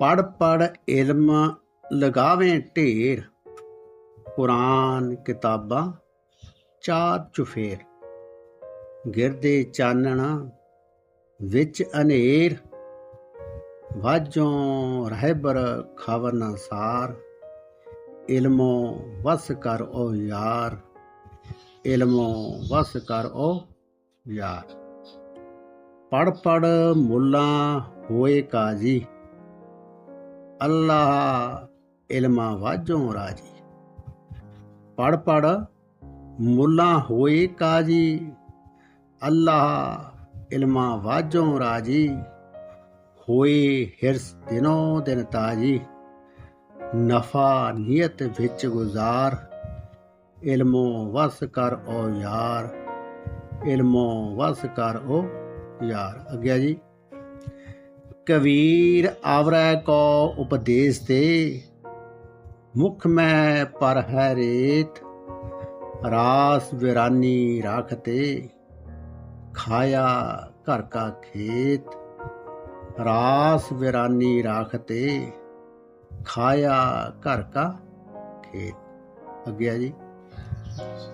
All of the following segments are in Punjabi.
ਪੜ ਪੜ ਇਲਮ ਲਗਾਵੇਂ ਢੇਰ ਕੁਰਾਨ ਕਿਤਾਬਾਂ ਚਾਰ ਚੁਫੇਰ। ਗਿਰਦੇ ਚਾਨਣ ਵਿੱਚ ਅਨੇਰ, ਵਾਜੋਂ ਰਹਿਬਰ ਖਵਨ ਸਾਰ। ਇਲਮੋ ਵਸ ਕਰ ਓ ਯਾਰ, ਇਲਮੋ ਵਸ ਕਰ ਓ ਯਾਰ। ਪੜ ਪੜ ਮੁੱਲਾ ਹੋਏ ਕਾਜੀ ਅੱਲਾਹ ਇਲਮਾ ਵਾਜੋਂ ਰਾਜੀ। ਪੜ ਪੜ ਮੁੱਲਾ ਹੋਏ ਕਾਜੀ। ਅੱਲਾਹ ਇਲਮਾ ਵਾਜੋਂ ਰਾਜੀ। ਹੋਏ ਹਿਰਸ ਦਿਨੋ ਦਿਨ ਤਾਜੀ। ਨਫਾ ਨੀਅਤ ਵਿੱਚ ਗੁਜ਼ਾਰ। ਇਲਮੋ ਵਸ ਕਰ ਓ ਯਾਰ। ਇਲਮੋ ਵਸ ਕਰ ਓ ਯਾਰ। ਅੱਗੇ ਜੀ। ਕਬੀਰ ਆਵਰੈ ਕੋ ਉਪਦੇਸ਼ ਤੇ ਮੁਖ ਮੈਂ ਪਰ ਹੈ ਰੇਤ ਰਾਸ ਵਿਰਾਨੀ ਰਾਖਤੇ ਖਾਇਆ ਘਰ ਕਾ ਖੇਤ ਰਾਸ ਵਿਰਾਨੀ ਰਾਖਤੇ ਖਾਇਆ ਘਰ ਕਾ ਖੇਤ ਅੱਗੇ ਜੀ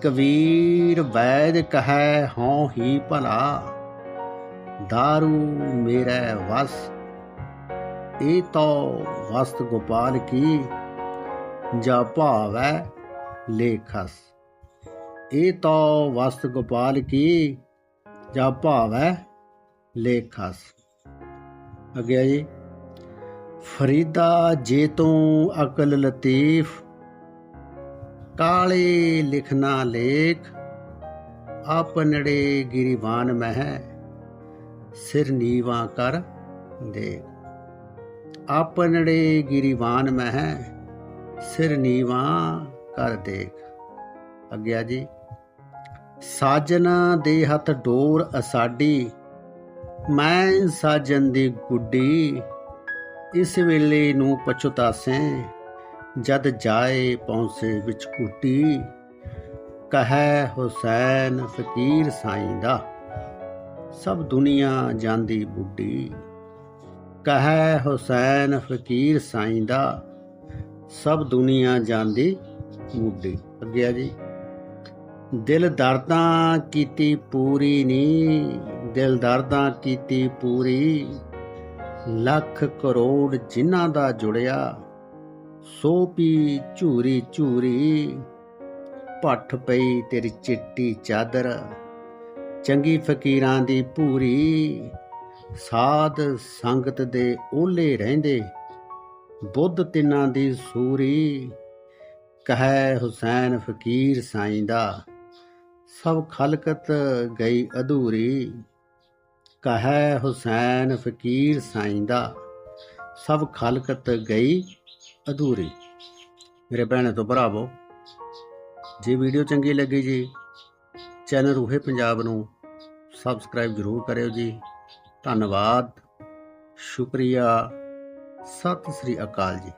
ਕਬੀਰ ਵੈਦ ਕਹੈ ਹਉ ਹੀ ਭਲਾ दारू मेरा वस ਇਹ ਤੋ ਵਸਤ ਗੋਪਾਲ ਕੀ, ਜਾ ਭਾਵੈ ਲੇਖਸ। ਇਹ ਤੋ ਵਸਤ ਗੋਪਾਲ ਕੀ, ਜਾ ਭਾਵੈ ਲੇਖਸ। ਅੱਗੇ ਜੀ। ਫਰੀਦਾ ਜੇ ਤੂੰ ਅਕਲ ਲਤੀਫ, ਕਾਲੇ ਲਿਖਣਾ ਲੇਖ ਆਪਨੜੇ ਗਿਰੀਵਾਨ ਮਹਿ, ਸਿਰ ਨੀਵਾ ਕਰ ਦੇਖ। ਆਪਨੜੇ ਗਿਰੀਵਾਨ ਮਹਿ, ਸਿਰ ਨੀਵਾ ਕਰ ਦੇਖ। ਅੱਗਿਆ ਜੀ। ਸਾਜਨਾ ਦੇ ਹੱਥ ਡੋਰ ਅਸਾਡੀ, ਮੈਂ ਸਾਜਨ ਦੀ ਗੁੱਡੀ, ਇਸ ਵੇਲੇ ਨੂੰ ਪਛਤਾਸੇ, ਜਦ ਜਾਏ ਪੌਂਸੇ ਵਿੱਚ ਕੁੱਟੀ। ਕਹੈ ਹੁਸੈਨ ਫਕੀਰ ਸਾਈਂ ਦਾ, ਸਭ ਦੁਨੀਆ ਜਾਂਦੀ ਬੁੱਢੀ। ਕਹੈ ਹੁਸੈਨ ਫਕੀਰ ਸਾਈਂ ਦਾ ਸਭ ਦੁਨੀਆ ਜਾਂਦੀ ਬੁੱਢੀ ਅੱਗੇ ਜੀ। ਦਿਲ ਦਰਦਾਂ ਕੀਤੀ ਪੂਰੀ ਨੀ, ਦਿਲ ਦਰਦਾਂ ਕੀਤੀ ਪੂਰੀ, ਲੱਖ ਕਰੋੜ ਜਿਨ੍ਹਾਂ ਦਾ ਜੁੜਿਆ, ਸੋ ਪੀ ਝੂਰੀ ਝੂਰੀ ਪੱਠ ਪਈ ਤੇਰੀ ਚਿੱਟੀ ਚਾਦਰ, ਚੰਗੀ ਫਕੀਰਾਂ ਦੀ ਪੂਰੀ ਸਾਧ ਸੰਗਤ ਦੇ ਓਲੇ ਰਹਿੰਦੇ। ਬੁੱਧ ਤਿੰਨਾਂ ਦੀ ਸੂਰੀ, ਕਹੈ ਹੁਸੈਨ ਫਕੀਰ ਸਾਈਂ ਦਾ ਸਭ ਖਲਕਤ ਗਈ ਅਧੂਰੀ, ਕਹੈ ਹੁਸੈਨ ਫਕੀਰ ਸਾਈਂ ਦਾ ਸਭ ਖਲਕਤ ਗਈ ਅਧੂਰੀ। ਮੇਰੇ ਭੈਣਾਂ ਤੋਂ ਭਰਾਵੋ, ਜੇ ਵੀਡੀਓ ਚੰਗੀ ਲੱਗੀ ਜੀ, ਚੈਨਲ ਰੂਹੇ ਪੰਜਾਬ ਨੂੰ ਸਬਸਕ੍ਰਾਈਬ ਜ਼ਰੂਰ ਕਰਿਓ ਜੀ। ਧੰਨਵਾਦ। ਸ਼ੁਕਰੀਆ। ਸਤਿ ਸ੍ਰੀ ਅਕਾਲ ਜੀ।